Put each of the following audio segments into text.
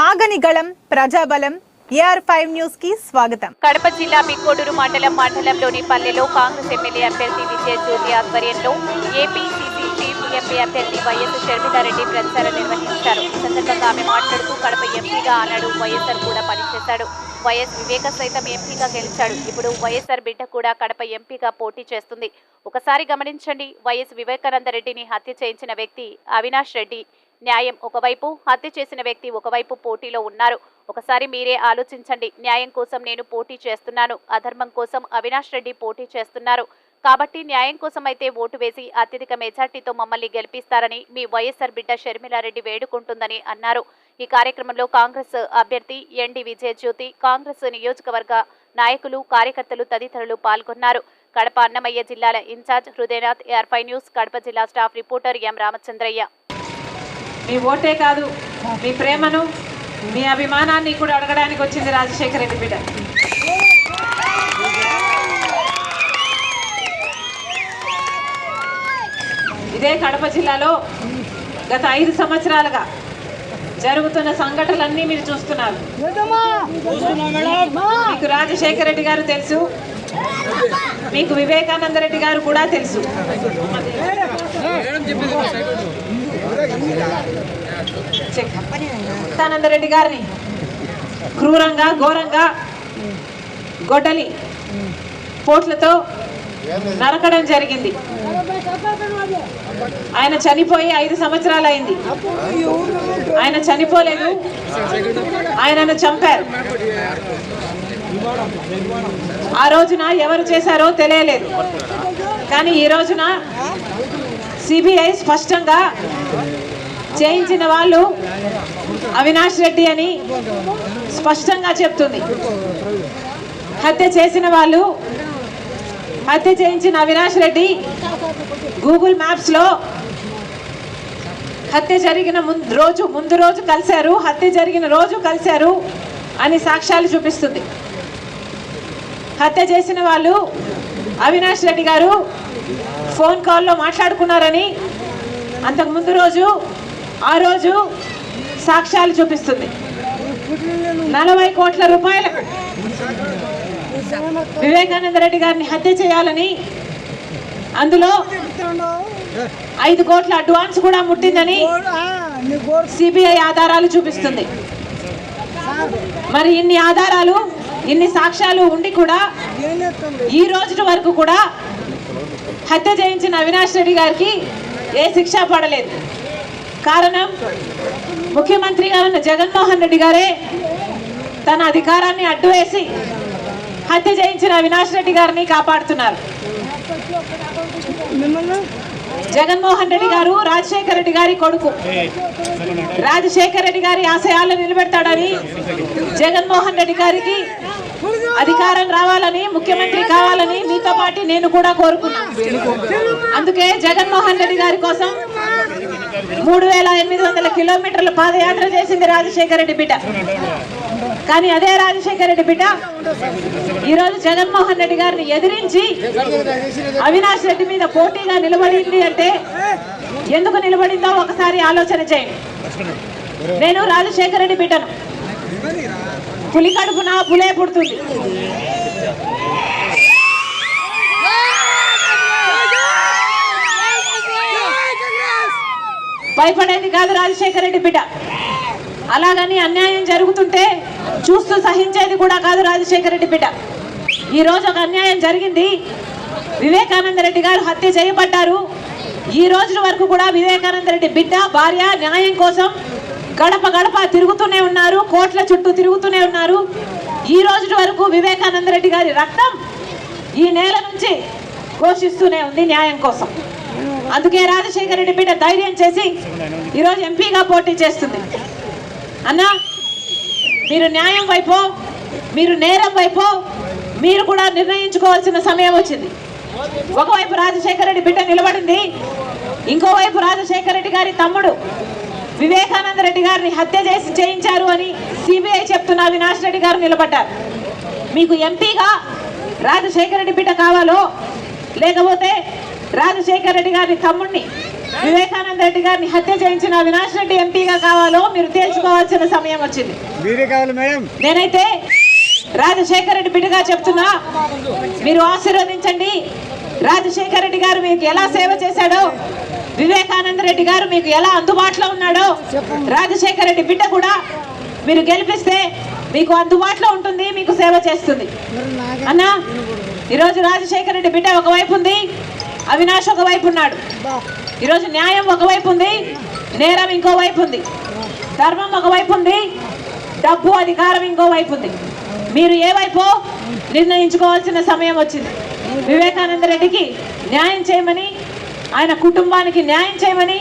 ఆగని గళం ప్రజాబలం AR five న్యూస్కి స్వాగతం. కడప జిల్లా మిక్కోడూరు మండలం మండలంలోని పల్లెలో కాంగ్రెస్ ఎమ్మెల్యే అభ్యర్థి విజయ జ్యోతి ఆధ్వర్యంలో ఏపీసీసీ చీఫ్ ఎంపీ అభ్యర్థి వైఎస్ షర్మిలారెడ్డి ప్రచారం నిర్వహించారు. ఈ సందర్భంగా ఆమె మాట్లాడుతూ కడప ఎంపీగా ఆనాడు వైఎస్ఆర్ కూడా పనిచేశాడు. వైఎస్ వివేక సైతం ఎంపీగా గెలిచాడు. ఇప్పుడు వైఎస్ఆర్ బిడ్డ కూడా కడప ఎంపీగా పోటీ చేస్తుంది. ఒకసారి గమనించండి వైఎస్ వివేకానంద రెడ్డిని హత్య చేయించిన వ్యక్తి అవినాష్ రెడ్డి. న్యాయం ఒకవైపు హత్య చేసిన వ్యక్తి ఒకవైపు పోటీలో ఉన్నారు. ఒకసారి మీరే ఆలోచించండి. న్యాయం కోసం నేను పోటీ చేస్తున్నాను. అధర్మం కోసం అవినాష్ రెడ్డి పోటీ చేస్తున్నారు. కాబట్టి న్యాయం కోసం అయితే ఓటు వేసి అత్యధిక మెజార్టీతో మమ్మల్ని గెలిపిస్తారని మీ వైఎస్ఆర్ బిడ్డ షర్మిలారెడ్డి వేడుకుంటుందని అన్నారు. ఈ కార్యక్రమంలో కాంగ్రెస్ అభ్యర్థి ఎండి విజయజ్యోతి కాంగ్రెస్ నియోజకవర్గ నాయకులు కార్యకర్తలు తదితరులు పాల్గొన్నారు. కడప అన్నమయ్య జిల్లాల incharge Hrudayanath Air News Kadapa జిల్లా స్టాఫ్ రిపోర్టర్ ఎం రామచంద్రయ్య. మీ ఓటే కాదు మీ ప్రేమను మీ అభిమానాన్ని కూడా అడగడానికి వచ్చింది రాజశేఖర రెడ్డి బిడ్డ. ఇదే కడప జిల్లాలో గత ఐదు సంవత్సరాలుగా జరుగుతున్న సంఘటనలన్నీ మీరు చూస్తున్నారు. మీకు రాజశేఖర రెడ్డి గారు తెలుసు మీకు వివేకానంద రెడ్డి గారు కూడా తెలుసు. చెక్. గారిని. క్రూరంగా ఘోరంగా గొడ్డలి పోట్లతో నరకడం జరిగింది. ఆయన చనిపోయి ఐదు సంవత్సరాలు అయింది ఆయన చనిపోలేదు. ఆయనను చంపారు. ఆ రోజున ఎవరు చేశారో తెలియలేదు. కానీ ఈ రోజున సిబిఐ స్పష్టంగా చేయించిన వాళ్ళు అవినాష్ రెడ్డి అని స్పష్టంగా చెప్తుంది. హత్య చేసిన వాళ్ళు హత్య చేయించిన అవినాష్ రెడ్డి గూగుల్ మ్యాప్స్లో హత్య జరిగిన ముందు రోజు ముందు రోజు కలిశారు హత్య జరిగిన రోజు కలిశారు అని సాక్ష్యాలు చూపిస్తుంది. హత్య చేసిన వాళ్ళు అవినాష్ రెడ్డి గారు ఫోన్ కాల్లో మాట్లాడుకున్నారని అంతకు ముందు రోజు ఆ రోజు సాక్ష్యాలు చూపిస్తుంది. నలభై కోట్ల రూపాయలకు వివేకానంద రెడ్డి గారిని హత్య చేయాలని అందులో ఐదు కోట్ల అడ్వాన్స్ కూడా ముట్టిందని సిబిఐ ఆధారాలు చూపిస్తుంది. మరి ఇన్ని ఆధారాలు ఇన్ని సాక్ష్యాలు ఉండి కూడా ఈ రోజు వరకు కూడా హత్య చేయించిన అవినాష్ రెడ్డి గారికి ఏ శిక్ష పడలేదు. కారణం ముఖ్యమంత్రిగా ఉన్న జగన్మోహన్ రెడ్డి గారే తన అధికారాన్ని అడ్డు వేసి హత్య చేయించిన అవినాష్ రెడ్డి గారిని కాపాడుతున్నారు. జగన్మోహన్ రెడ్డి గారు రాజశేఖర రెడ్డి గారి కొడుకు. రాజశేఖర రెడ్డి గారి ఆశయాలను నిలబెడతాడని జగన్మోహన్ రెడ్డి గారికి అధికారం రావాలని ముఖ్యమంత్రి కావాలని మీతో పాటు నేను కూడా కోరుకున్నాను అందుకే జగన్మోహన్ రెడ్డి గారి కోసం మూడు వేల ఎనిమిది వందల కిలోమీటర్ల పాదయాత్ర చేసింది రాజశేఖర రెడ్డి బిడ్డ. కానీ అదే రాజశేఖర రెడ్డి బిడ్డ ఈరోజు జగన్మోహన్ రెడ్డి గారిని ఎదిరించి అవినాష్ రెడ్డి మీద పోటీగా నిలబడింది అంటే ఎందుకు నిలబడిందో ఒకసారి ఆలోచన చేయండి. నేను రాజశేఖర రెడ్డి బిడ్డను. పులి కడుపున పులే పుడుతుంది. భయపడేది కాదు రాజశేఖర రెడ్డి బిడ్డ. అలాగని అన్యాయం జరుగుతుంటే చూస్తూ సహించేది కూడా కాదు రాజశేఖర రెడ్డి బిడ్డ. ఈ రోజు ఒక అన్యాయం జరిగింది. వివేకానంద రెడ్డి గారు హత్య చేయబడ్డారు. ఈ రోజు వరకు కూడా వివేకానంద రెడ్డి బిడ్డ భార్య న్యాయం కోసం గడప గడప తిరుగుతూనే ఉన్నారు కోట్ల చుట్టూ తిరుగుతూనే ఉన్నారు. ఈ రోజు వరకు వివేకానంద రెడ్డి గారి రక్తం ఈ నేల నుంచి ఘోషిస్తూనే ఉంది న్యాయం కోసం. అందుకే రాజశేఖర రెడ్డి బిడ్డ ధైర్యం చేసి ఈరోజు ఎంపీగా పోటీ చేస్తుంది. అన్నా మీరు న్యాయం వైపు మీరు నేరం వైపు మీరు కూడా నిర్ణయించుకోవాల్సిన సమయం వచ్చింది. ఒకవైపు రాజశేఖర రెడ్డి బిడ్డ నిలబడింది ఇంకోవైపు రాజశేఖర రెడ్డి గారి తమ్ముడు వివేకానంద రెడ్డి గారిని హత్య చేసి చేయించారు అని సిబిఐ చెప్తున్న అవినాష్ రెడ్డి గారు నిలబడ్డారు. మీకు ఎంపీగా రాజశేఖర రెడ్డి బిడ్డ కావాలో లేకపోతే రాజశేఖర రెడ్డి గారి తమ్ముడిని వివేకానంద రెడ్డి గారిని హత్య చేయించిన అవినాష్ రెడ్డి ఎంపీగా కావాలో మీరు తేల్చుకోవాల్సిన సమయం వచ్చింది. నేనైతే రాజశేఖర రెడ్డి బిడ్డగా చెప్తున్నా మీరు ఆశీర్వదించండి. రాజశేఖర రెడ్డి గారు మీకు ఎలా సేవ చేశాడో వివేకానంద రెడ్డి గారు మీకు ఎలా అందుబాటులో ఉన్నాడో రాజశేఖర రెడ్డి బిడ్డ కూడా మీరు గెలిపిస్తే మీకు అందుబాటులో ఉంటుంది మీకు సేవ చేస్తుంది. అన్నా ఈరోజు రాజశేఖర రెడ్డి బిడ్డ ఒకవైపు ఉంది అవినాష్ ఒకవైపు ఉన్నాడు. ఈరోజు న్యాయం ఒకవైపు ఉంది నేరం ఇంకో వైపు ఉంది. ధర్మం ఒకవైపు ఉంది డబ్బు అధికారం ఇంకో వైపు ఉంది. మీరు ఏ వైపు నిర్ణయించుకోవాల్సిన సమయం వచ్చింది. వివేకానంద రెడ్డికి న్యాయం చేయమని ఆయన కుటుంబానికి న్యాయం చేయమని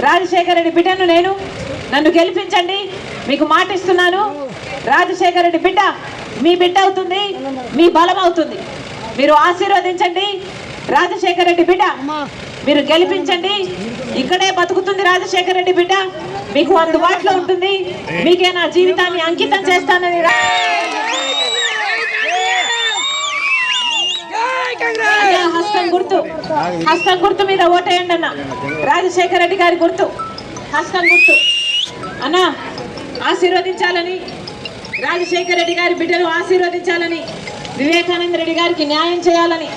రాజశేఖర రెడ్డి బిడ్డను నేను నన్ను గెలిపించండి మీకు మాటిస్తున్నాను. రాజశేఖర రెడ్డి బిడ్డ మీ బిడ్డ అవుతుంది మీ బలం అవుతుంది. మీరు ఆశీర్వదించండి. రాజశేఖర రెడ్డి బిడ్డ మీరు గెలిపించండి. ఇక్కడే బతుకుతుంది రాజశేఖర రెడ్డి బిడ్డ. మీకు అందుబాటులో ఉంటుంది. మీకే నా జీవితాన్ని అంకితం చేస్తానని రా- అదే హస్తం గుర్తు. హస్తం గుర్తు మీద ఓటేయండి అన్న. రాజశేఖర రెడ్డి గారి గుర్తు. హస్తం గుర్తు. అన్న ఆశీర్వదించాలని రాజశేఖర రెడ్డి గారి బిడ్డను ఆశీర్వదించాలని వివేకానంద రెడ్డి గారికి న్యాయం చేయాలని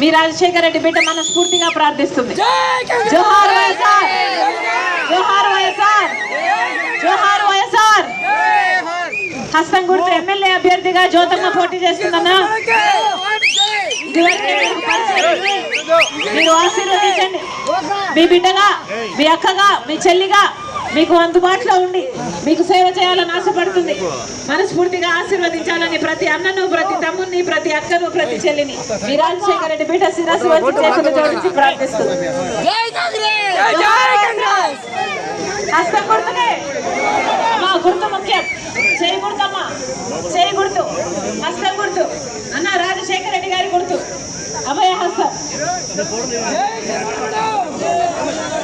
మీ రాజశేఖర రెడ్డి బిడ్డ మనస్ఫూర్తిగా ప్రార్థిస్తుంది. జోహార్ వైఎస్ఆర్! జోహార్ వైఎస్ఆర్! జోహార్ వైఎస్ఆర్! హస్తం గుర్తు ఎమ్మెల్యే అభ్యర్థిగా జ్యోతమ్మ పోటీ చేస్తుందన్నా ఇదివరకే మీకు పరిచయం ఉంది. మీరు ఆశీర్వదించండి. మీ బిడ్డగా మీ అక్కగా మీ చెల్లిగా మీకు అందుబాటులో ఉండి మీకు సేవ చేయాలని ఆశపడుతుంది. మనస్ఫూర్తిగా ఆశీర్వదించాలని ప్రతి అన్నను ప్రతి తమ్ముని ప్రతి అక్కను ప్రతి చెల్లిని మీ రాజశేఖర రెడ్డి బిడ్డ శిరస్సు వచ్చి చేతులు జోడించి ప్రార్థిస్తుంది. జై జగన్నాథ్